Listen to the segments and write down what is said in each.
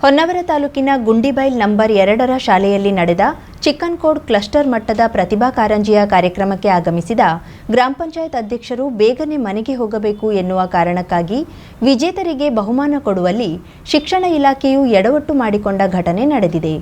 ಹೊನ್ನವರ ತಾಲೂಕಿನ ಗುಂಡಿಬೈಲ್ ನಂಬರ್ ಎರಡರ ಶಾಲೆಯಲ್ಲಿ ನಡೆದ ಚಿಕ್ಕನ್ಕೋಡ್ ಕ್ಲಸ್ಟರ್ ಮಟ್ಟದ ಪ್ರತಿಭಾ ಕಾರಂಜಿಯ ಕಾರ್ಯಕ್ರಮಕ್ಕೆ ಆಗಮಿಸಿದ ಗ್ರಾಮ ಪಂಚಾಯತ್ ಅಧ್ಯಕ್ಷರು ಬೇಗನೆ ಮನೆಗೆ ಹೋಗಬೇಕು ಎನ್ನುವ ಕಾರಣಕ್ಕಾಗಿ ವಿಜೇತರಿಗೆ ಬಹುಮಾನ ಕೊಡುವಲ್ಲಿ ಶಿಕ್ಷಣ ಇಲಾಖೆಯು ಎಡವಟ್ಟು ಮಾಡಿಕೊಂಡ ಘಟನೆ ನಡೆದಿದೆ.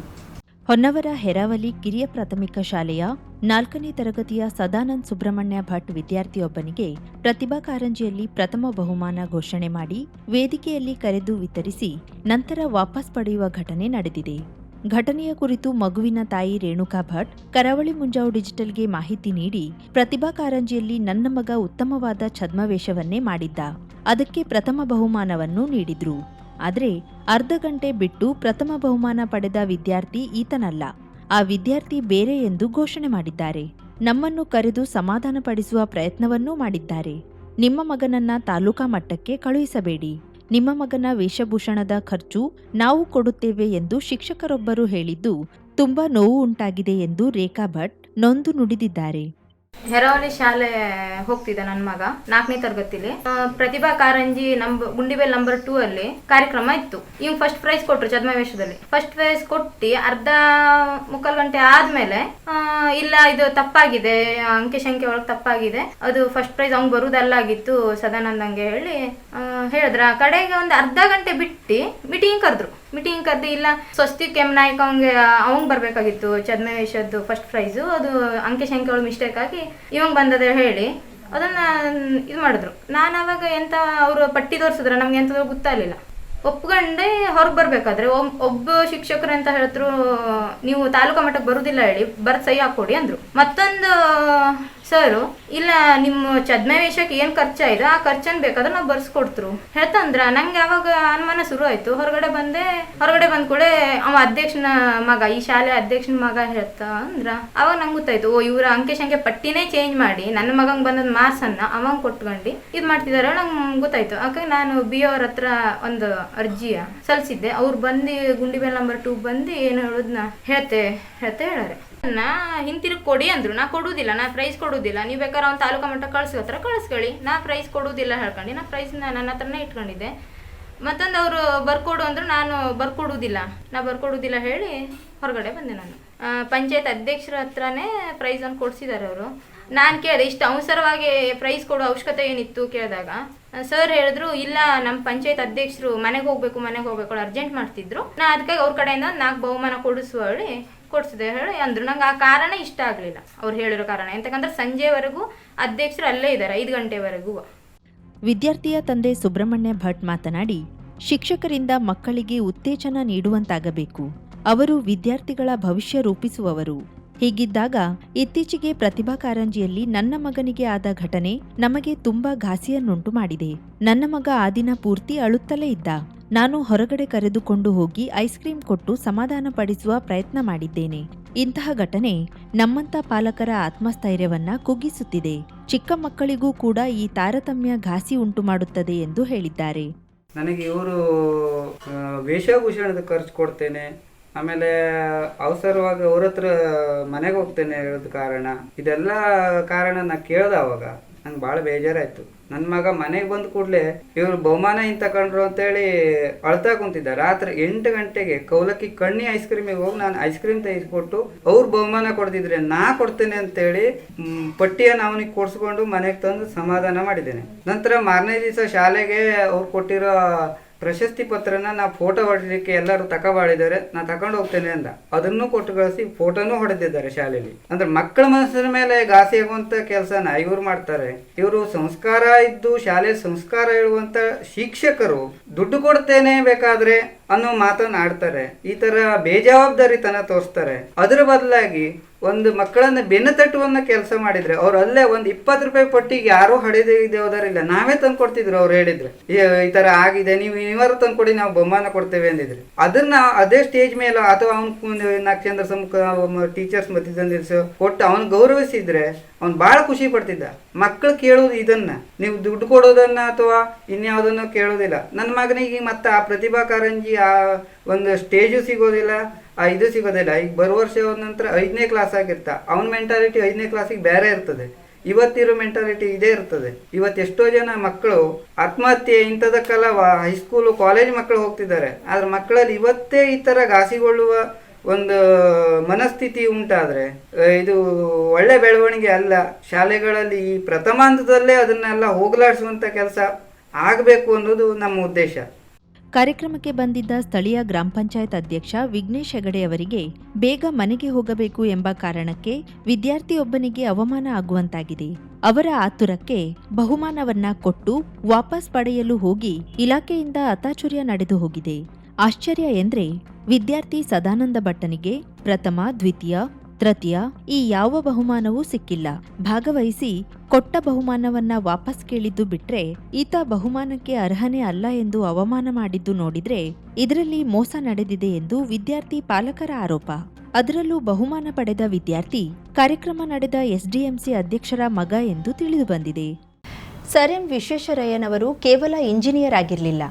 ಹೊನ್ನವರ ಹೆರಾವಲಿ ಕಿರಿಯ ಪ್ರಾಥಮಿಕ ಶಾಲೆಯ ನಾಲ್ಕನೇ ತರಗತಿಯ ಸದಾನಂದ್ ಸುಬ್ರಹ್ಮಣ್ಯ ಭಟ್ ವಿದ್ಯಾರ್ಥಿಯೊಬ್ಬನಿಗೆ ಪ್ರತಿಭಾ ಕಾರಂಜಿಯಲ್ಲಿ ಪ್ರಥಮ ಬಹುಮಾನ ಘೋಷಣೆ ಮಾಡಿ ವೇದಿಕೆಯಲ್ಲಿ ಕರೆದು ವಿತರಿಸಿ ನಂತರ ವಾಪಸ್ ಪಡೆಯುವ ಘಟನೆ ನಡೆದಿದೆ. ಘಟನೆಯ ಕುರಿತು ಮಗುವಿನ ತಾಯಿ ರೇಣುಕಾ ಭಟ್, ಕರಾವಳಿ ಮುಂಜಾವು ಡಿಜಿಟಲ್ಗೆ ಮಾಹಿತಿ ನೀಡಿ ಪ್ರತಿಭಾ ಕಾರಂಜಿಯಲ್ಲಿ ನನ್ನ ಮಗ ಉತ್ತಮವಾದ ಛದ್ಮವೇಷವನ್ನೇ ಮಾಡಿದ್ದ. ಅದಕ್ಕೆ ಪ್ರಥಮ ಬಹುಮಾನವನ್ನು ನೀಡಿದ್ರು. ಆದರೆ ಅರ್ಧ ಗಂಟೆ ಬಿಟ್ಟು ಪ್ರಥಮ ಬಹುಮಾನ ಪಡೆದ ವಿದ್ಯಾರ್ಥಿ ಈತನಲ್ಲ. ಆ ವಿದ್ಯಾರ್ಥಿ ಬೇರೆ ಎಂದು ಘೋಷಣೆ ಮಾಡಿದ್ದಾರೆ. ನಮ್ಮನ್ನು ಕರೆದು ಸಮಾಧಾನಪಡಿಸುವ ಪ್ರಯತ್ನವನ್ನೂ ಮಾಡಿದ್ದಾರೆ. ನಿಮ್ಮ ಮಗನನ್ನ ತಾಲೂಕಾ ಮಟ್ಟಕ್ಕೆ ಕಳುಹಿಸಬೇಡಿ. ನಿಮ್ಮ ಮಗನ ವೇಷಭೂಷಣದ ಖರ್ಚು ನಾವು ಕೊಡುತ್ತೇವೆ ಎಂದು ಶಿಕ್ಷಕರೊಬ್ಬರು ಹೇಳಿದ್ದು, ತುಂಬಾ ನೋವು ಉಂಟಾಗಿದೆ ಎಂದು ರೇಖಾ ಭಟ್ ನೊಂದು ನುಡಿದಿದ್ದಾರೆ. ಹೆರವಲಿ ಶಾಲೆ ಹೋಗ್ತಿದ್ದ ನನ್ನ ಮಗ, ನಾಲ್ಕನೇ ತರಗತಿಲಿ. ಪ್ರತಿಭಾ ಕಾರಂಜಿ ನಂಬ ಗುಂಡಿಬೇಲ್ ನಂಬರ್ ಟೂ ಅಲ್ಲಿ ಕಾರ್ಯಕ್ರಮ ಇತ್ತು. ಇವ್ ಫಸ್ಟ್ ಪ್ರೈಸ್ ಕೊಟ್ರು ಚದ್ಮವೇಶದಲ್ಲಿ ಫಸ್ಟ್ ಪ್ರೈಸ್ ಕೊಟ್ಟಿ ಅರ್ಧ ಮುಕ್ಕಾಲ್ ಗಂಟೆ ಆದ್ಮೇಲೆ ಇಲ್ಲ ಇದು ತಪ್ಪಾಗಿದೆ, ಅಂಕೆ ಶಂಕೆ ಒಳಗೆ ತಪ್ಪಾಗಿದೆ, ಅದು ಫಸ್ಟ್ ಪ್ರೈಸ್ ಅವ್ನ್ ಬರುದಲ್ಲಾಗಿತ್ತು, ಸದಾನಂದಂಗೆ ಹೇಳಿ ಹೇಳಿದ್ರ. ಕಡೆಗೆ ಒಂದು ಅರ್ಧ ಗಂಟೆ ಬಿಟ್ಟು ಮೀಟಿಂಗ್ ಕರೆದ್ರು. ಮೀಟಿಂಗ್ ಕರೆದು ಇಲ್ಲ, ಸ್ವಸ್ತಿ ಕೆಮ್ ನಾಯ್ಕ ಅವಂಗೆ ಅವಂಗ್ ಬರ್ಬೇಕಾಗಿತ್ತು ಛದ್ಮವೇಷದ್ದು ಫಸ್ಟ್ ಪ್ರೈಸು ಅದು ಅಂಕೆ ಶಂಕೆ ಒಳಗೆ ಮಿಸ್ಟೇಕ್ ಆಗಿ ಇವಂಗ್ ಬಂದದ ಹೇಳಿ ಅದನ್ನ ಇದು ಮಾಡಿದ್ರು. ನಾನು ಅವಾಗ ಎಂತ ಅವರು ಪಟ್ಟಿ ತೋರಿಸಿದ್ರೆ ನಮ್ಗೆ ಎಂತ ಗೊತ್ತಾಗಲಿಲ್ಲ ಒಪ್ಕೊಂಡೆ ಹೊರಗೆ ಬರ್ಬೇಕಾದ್ರೆ ಒಬ್- ಒಬ್ಬ ಶಿಕ್ಷಕರು ಅಂತ ಹೇಳಿದ್ರು ನೀವು ತಾಲೂಕಾ ಮಟ್ಟಕ್ಕೆ ಬರುದಿಲ್ಲ ಹೇಳಿ ಬರ್ ಸಹಿ ಹಾಕೊಡಿ ಅಂದ್ರು. ಮತ್ತೊಂದು ಸರು, ಇಲ್ಲ ನಿಮ್ಮ ವೇಷಕ್ಕೆ ಏನು ಖರ್ಚಾಯಿದೆ ಆ ಖರ್ಚನ್ ಬೇಕಾದ್ರೆ ನಾವು ಬರ್ಸ್ಕೊಡ್ತ್ರು. ಹೇಳ್ತಂದ್ರ, ನಂಗೆ ಯಾವಾಗ ಅನುಮಾನ ಶುರು ಆಯ್ತು. ಹೊರಗಡೆ ಬಂದೆ, ಹೊರಗಡೆ ಬಂದ ಕೂಡ ಅವ ಅಧ್ಯಕ್ಷನ ಮಗ, ಈ ಶಾಲೆ ಅಧ್ಯಕ್ಷನ ಮಗ ಹೇಳ್ತ ಅಂದ್ರ, ಅವಾಗ ನಂಗೆ ಗೊತ್ತಾಯ್ತು, ಓ, ಇವ್ರ ಅಂಕೆ ಸಂಖ್ಯೆ ಪಟ್ಟಿನೇ ಚೇಂಜ್ ಮಾಡಿ, ನನ್ನ ಮಗಂಗೆ ಬಂದದ್ ಅನ್ನ ಅವಂಗ್ ಕೊಟ್ಕೊಂಡು ಇದು ಮಾಡ್ತಿದಾರ ನಂಗೆ ಗೊತ್ತಾಯ್ತು. ಆಗ ನಾನು ಬಿ ಅವ್ರ ಹತ್ರ ಒಂದು ಅರ್ಜಿಯ ಸಲ್ಲಿಸಿದ್ದೆ ಅವ್ರು ಬಂದು ಗುಂಡಿಬೇಲ್ ನಂಬರ್ ಟೂ ಬಂದು ಏನು ಹೇಳೋದನ್ನ ಹೇಳ್ತೆ ಹೇಳ್ತೆ ಹೇಳಾರೆ ನಾ ಹಿಂತಿರುಗಿ ಕೊಡಿ ಅಂದ್ರು. ನಾ ಕೊಡುವುದಿಲ್ಲ ನಾ ಪ್ರೈಸ್ ಕೊಡುವುದಿಲ್ಲ ನೀವು ಬೇಕಾದ್ರೆ ಅವ್ನು ತಾಲೂಕಾ ಮಟ್ಟ ಕಳ್ಸೋ ಕಳ್ಸ್ಕೊಳ್ಳಿ. ನಾ ಪ್ರೈಸ್ ಕೊಡುವುದಿಲ್ಲ ಹೇಳ್ಕೊಂಡು, ನಾ ಪ್ರೈಸ್ನ ನನ್ನ ಹತ್ರನೇ ಇಟ್ಕೊಂಡಿದ್ದೆ. ಮತ್ತೊಂದು ಅವರು ಬರ್ಕೊಡು ಅಂದ್ರು, ನಾನು ಬರ್ಕೊಡುವುದಿಲ್ಲ ನಾ ಬರ್ಕೊಡುದಿಲ್ಲ ಹೇಳಿ ಹೊರಗಡೆ ಬಂದೆ ನಾನು. ಪಂಚಾಯತ್ ಅಧ್ಯಕ್ಷರ ಹತ್ರನೇ ಪ್ರೈಸ್ ಅನ್ನು ಕೊಡಿಸಿದ್ದಾರೆ ಅವರು. ನಾನು ಕೇಳಿದೆ, ಇಷ್ಟು ಅವಸರವಾಗಿ ಪ್ರೈಸ್ ಕೊಡೋ ಅವಶ್ಯಕತೆ ಏನಿತ್ತು ಕೇಳಿದಾಗ ಸರ್ ಹೇಳಿದ್ರು, ಇಲ್ಲ ನಮ್ಮ ಪಂಚಾಯತ್ ಅಧ್ಯಕ್ಷರು ಮನೆಗೆ ಹೋಗ್ಬೇಕು ಮನೆಗೆ ಹೋಗ್ಬೇಕು ಅರ್ಜೆಂಟ್ ಮಾಡ್ತಿದ್ರು. ನಾ ಅದಕ್ಕಾಗಿ ಅವ್ರ ಕಡೆಯಿಂದ ನಾಲ್ಕು ಬಹುಮಾನ ಕೊಡಿಸುವ ಹೇಳಿ ಕೊಡಿಸಿದೆ ಹೇಳಿ ಅಂದ್ರು. ನಂಗೆ ಆ ಕಾರಣ ಇಷ್ಟ ಆಗಲಿಲ್ಲ ಅವ್ರು ಹೇಳಿರೋ ಕಾರಣ. ಎಂತಕ್ಕಂದ್ರೆ ಸಂಜೆವರೆಗೂ ಅಧ್ಯಕ್ಷರು ಅಲ್ಲೇ ಇದ್ದಾರೆ ಐದು ಗಂಟೆವರೆಗೂ. ವಿದ್ಯಾರ್ಥಿಯ ತಂದೆ ಸುಬ್ರಹ್ಮಣ್ಯ ಭಟ್ ಮಾತನಾಡಿ, ಶಿಕ್ಷಕರಿಂದ ಮಕ್ಕಳಿಗೆ ಉತ್ತೇಜನ ನೀಡುವಂತಾಗಬೇಕು. ಅವರು ವಿದ್ಯಾರ್ಥಿಗಳ ಭವಿಷ್ಯ ರೂಪಿಸುವವರು. ಹೀಗಿದ್ದಾಗ ಇತ್ತೀಚೆಗೆ ಪ್ರತಿಭಾ ಕಾರಂಜಿಯಲ್ಲಿ ನನ್ನ ಮಗನಿಗೆ ಆದ ಘಟನೆ ನಮಗೆ ತುಂಬಾ ಘಾಸಿಯನ್ನುಂಟು ಮಾಡಿದೆ. ನನ್ನ ಮಗ ಆ ದಿನ ಪೂರ್ತಿ ಅಳುತ್ತಲೇ ಇದ್ದ. ನಾನು ಹೊರಗಡೆ ಕರೆದುಕೊಂಡು ಹೋಗಿ ಐಸ್ ಕ್ರೀಂ ಕೊಟ್ಟು ಸಮಾಧಾನ ಪಡಿಸುವ ಪ್ರಯತ್ನ ಮಾಡಿದ್ದೇನೆ. ಇಂತಹ ಘಟನೆ ನಮ್ಮಂತ ಪಾಲಕರ ಆತ್ಮಸ್ಥೈರ್ಯವನ್ನ ಕುಗ್ಗಿಸುತ್ತಿದೆ. ಚಿಕ್ಕ ಮಕ್ಕಳಿಗೂ ಕೂಡ ಈ ತಾರತಮ್ಯ ಘಾಸಿ ಉಂಟು ಮಾಡುತ್ತದೆ ಎಂದು ಹೇಳಿದ್ದಾರೆ. ನನಗೆ ಇವರು ವೇಷಭೂಷಣದ ಖರ್ಚು ಕೊಡ್ತೇನೆ. ಆಮೇಲೆ ಅವಸರವಾಗಿ ಅವ್ರ ಹತ್ರ ಮನೆಗೆ ಹೋಗ್ತೇನೆ ಹೇಳಿದ ಕಾರಣ. ಇದೆಲ್ಲ ಕಾರಣ ನಾ ಕೇಳ್ದೆ ಅವಾಗ. ನಂಗೆ ಭಾಳ ಬೇಜಾರಾಯ್ತು. ನನ್ನ ಮಗ ಮನೆಗೆ ಬಂದ ಕೂಡಲೇ ಇವರು ಬಹುಮಾನ ಹಿಂಗೆ ತಗೊಂಡ್ರು ಅಂತೇಳಿ ಅಳ್ತಾ ಕುಂತಿದ್ದ. ರಾತ್ರಿ ಎಂಟು ಗಂಟೆಗೆ ಕೌಲಕ್ಕಿ ಕಣ್ಣಿ ಐಸ್ ಕ್ರೀಮಿಗೆ ಹೋಗಿ ನಾನು ಐಸ್ ಕ್ರೀಮ್ ತೆಗೆದುಕೊಟ್ಟು ಅವ್ರು ಬಹುಮಾನ ಕೊಡ್ತಿದ್ರೆ ನಾ ಕೊಡ್ತೇನೆ ಅಂತೇಳಿ ಪಟ್ಟಿಯನ್ನು ಅವನಿಗೆ ಕೊಡ್ಸ್ಕೊಂಡು ಮನೆಗೆ ತಂದು ಸಮಾಧಾನ ಮಾಡಿದ್ದೇನೆ. ನಂತರ ಮಾರನೇ ದಿವಸ ಶಾಲೆಗೆ ಅವ್ರು ಕೊಟ್ಟಿರೋ ಪ್ರಶಸ್ತಿ ಪತ್ರನ ನಾ ಫೋಟೋ ಹೊಡಲಿಕ್ಕೆ ಎಲ್ಲರೂ ತಕಬಾಳಿದ್ದಾರೆ ನಾ ತಕೊಂಡು ಹೋಗ್ತೇನೆ ಅಂದ. ಅದನ್ನು ಕೊಟ್ಟು ಕಳಿಸಿ ಫೋಟೋನು ಹೊಡೆದಿದ್ದಾರೆ ಶಾಲೆಯಲ್ಲಿ ಅಂದ್ರೆ ಮಕ್ಕಳ ಮನಸ್ಸಿನ ಮೇಲೆ ಘಾಸಿ ಆಗುವಂತ ಕೆಲಸನ ಇವ್ರು ಮಾಡ್ತಾರೆ. ಇವರು ಸಂಸ್ಕಾರ ಇದ್ದು ಶಾಲೆ ಸಂಸ್ಕಾರ ಇರುವಂತ ಶಿಕ್ಷಕರು ದುಡ್ಡು ಕೊಡ್ತೇನೆ ಬೇಕಾದ್ರೆ ಅನ್ನೋ ಮಾತನ್ನ ಆಡ್ತಾರೆ ಈ ತರ ಬೇಜವಾಬ್ದಾರಿತನ ತೋರಿಸ್ತಾರೆ. ಅದರ ಬದಲಾಗಿ ಒಂದು ಮಕ್ಕಳನ್ನ ಬೆನ್ನು ತಟ್ಟುವನ್ನ ಕೆಲಸ ಮಾಡಿದ್ರೆ ಅವ್ರು ಅಲ್ಲೇ ಒಂದು ಇಪ್ಪತ್ತು ರೂಪಾಯಿ ಪಟ್ಟಿಗೆ ಯಾರೂ ಇಲ್ಲ. ನಾವೇ ತಂದು ಕೊಡ್ತಿದ್ರು ಅವ್ರು ಹೇಳಿದ್ರೆ. ಈ ತರ ಆಗಿದೆ, ನೀವು ನೀವಾರು ತಂದು ಕೊಡಿ ನಾವು ಬಹುಮಾನ ಕೊಡ್ತೇವೆ ಅಂದಿದ್ರು. ಅದನ್ನ ಅದೇ ಸ್ಟೇಜ್ ಮೇಲೆ ಅಥವಾ ಅವ್ನ ನಾಲ್ಕು ಚಂದ್ರ ಸಮ್ಮುಖ ಟೀಚರ್ಸ್ ನಿಲ್ಸು ಕೊಟ್ಟು ಅವ್ನ ಗೌರವಿಸಿದ್ರೆ ಅವ್ನು ಭಾಳ ಖುಷಿ ಪಡ್ತಿದ್ದ. ಮಕ್ಕಳು ಕೇಳೋದು ಇದನ್ನ. ನೀವು ದುಡ್ಡು ಕೊಡೋದನ್ನ ಅಥವಾ ಇನ್ಯಾವುದನ್ನು ಕೇಳೋದಿಲ್ಲ. ನನ್ನ ಮಗನಿಗೆ ಮತ್ತೆ ಆ ಪ್ರತಿಭಾ ಕಾರಂಜಿ ಆ ಒಂದು ಸ್ಟೇಜು ಸಿಗೋದಿಲ್ಲ. ಆ ಇದು ಸಿಗೋದಿಲ್ಲ ಈಗ ಬರೋ ವರ್ಷ ಹೋದ ನಂತರ ಐದನೇ ಕ್ಲಾಸ್ ಆಗಿರ್ತ. ಅವನ ಮೆಂಟಾಲಿಟಿ ಐದನೇ ಕ್ಲಾಸಿಗೆ ಬೇರೆ ಇರ್ತದೆ. ಇವತ್ತಿರೋ ಮೆಂಟಾಲಿಟಿ ಇದೇ ಇರ್ತದೆ. ಇವತ್ತು ಎಷ್ಟೋ ಜನ ಮಕ್ಕಳು ಆತ್ಮಹತ್ಯೆ ಇಂಥದಕ್ಕೆಲ್ಲ ಹೈಸ್ಕೂಲು ಕಾಲೇಜ್ ಮಕ್ಕಳು ಹೋಗ್ತಿದ್ದಾರೆ. ಆದ್ರೆ ಮಕ್ಕಳಲ್ಲಿ ಇವತ್ತೇ ಈ ಥರ ಘಾಸಿಗೊಳ್ಳುವ ಒಂದು ಮನಸ್ಥಿತಿ ಉಂಟಾದ್ರೆ ಇದು ಒಳ್ಳೆ ಬೆಳವಣಿಗೆ ಅಲ್ಲ. ಶಾಲೆಗಳಲ್ಲಿ ಈ ಪ್ರಥಮ ಹಂತದಲ್ಲೇ ಅದನ್ನೆಲ್ಲ ಹೋಗಲಾಡಿಸುವಂತ ಕೆಲಸ ಆಗಬೇಕು ಅನ್ನೋದು ನಮ್ಮ ಉದ್ದೇಶ. ಕಾರ್ಯಕ್ರಮಕ್ಕೆ ಬಂದಿದ್ದ ಸ್ಥಳೀಯ ಗ್ರಾಮ ಪಂಚಾಯತ್ ಅಧ್ಯಕ್ಷ ವಿಘ್ನೇಶ್ ಹೆಗಡೆ ಅವರಿಗೆ ಬೇಗ ಮನೆಗೆ ಹೋಗಬೇಕು ಎಂಬ ಕಾರಣಕ್ಕೆ ವಿದ್ಯಾರ್ಥಿಯೊಬ್ಬನಿಗೆ ಅವಮಾನ ಆಗುವಂತಾಗಿದೆ. ಅವರ ಆತುರಕ್ಕೆ ಬಹುಮಾನವನ್ನ ಕೊಟ್ಟು ವಾಪಸ್ ಪಡೆಯಲು ಹೋಗಿ ಇಲಾಖೆಯಿಂದ ಅತಾಚುರ್ಯ ನಡೆದು ಹೋಗಿದೆ. ಆಶ್ಚರ್ಯ ಎಂದ್ರೆ ವಿದ್ಯಾರ್ಥಿ ಸದಾನಂದ ಭಟ್ಟನಿಗೆ ಪ್ರಥಮ, ದ್ವಿತೀಯ ತೃತೀಯ ಈ ಯಾವ ಬಹುಮಾನವೂ ಸಿಕ್ಕಿಲ್ಲ. ಭಾಗವಹಿಸಿ ಕೊಟ್ಟ ಬಹುಮಾನವನ್ನ ವಾಪಸ್ ಕೇಳಿದ್ದು ಬಿಟ್ರೆ ಈತ ಬಹುಮಾನಕ್ಕೆ ಅರ್ಹನೇ ಅಲ್ಲ ಎಂದು ಅವಮಾನ ಮಾಡಿದ್ದು ನೋಡಿದ್ರೆ ಇದರಲ್ಲಿ ಮೋಸ ನಡೆದಿದೆ ಎಂದು ವಿದ್ಯಾರ್ಥಿ ಪಾಲಕರ ಆರೋಪ. ಅದರಲ್ಲೂ ಬಹುಮಾನ ಪಡೆದ ವಿದ್ಯಾರ್ಥಿ ಕಾರ್ಯಕ್ರಮ ನಡೆದ ಎಸ್ಡಿಎಂಸಿ ಅಧ್ಯಕ್ಷರ ಮಗ ಎಂದು ತಿಳಿದುಬಂದಿದೆ ಸರ್ ಎಂ ವಿಶ್ವೇಶ್ವರಯ್ಯನವರು ಕೇವಲ ಇಂಜಿನಿಯರ್ ಆಗಿರಲಿಲ್ಲ.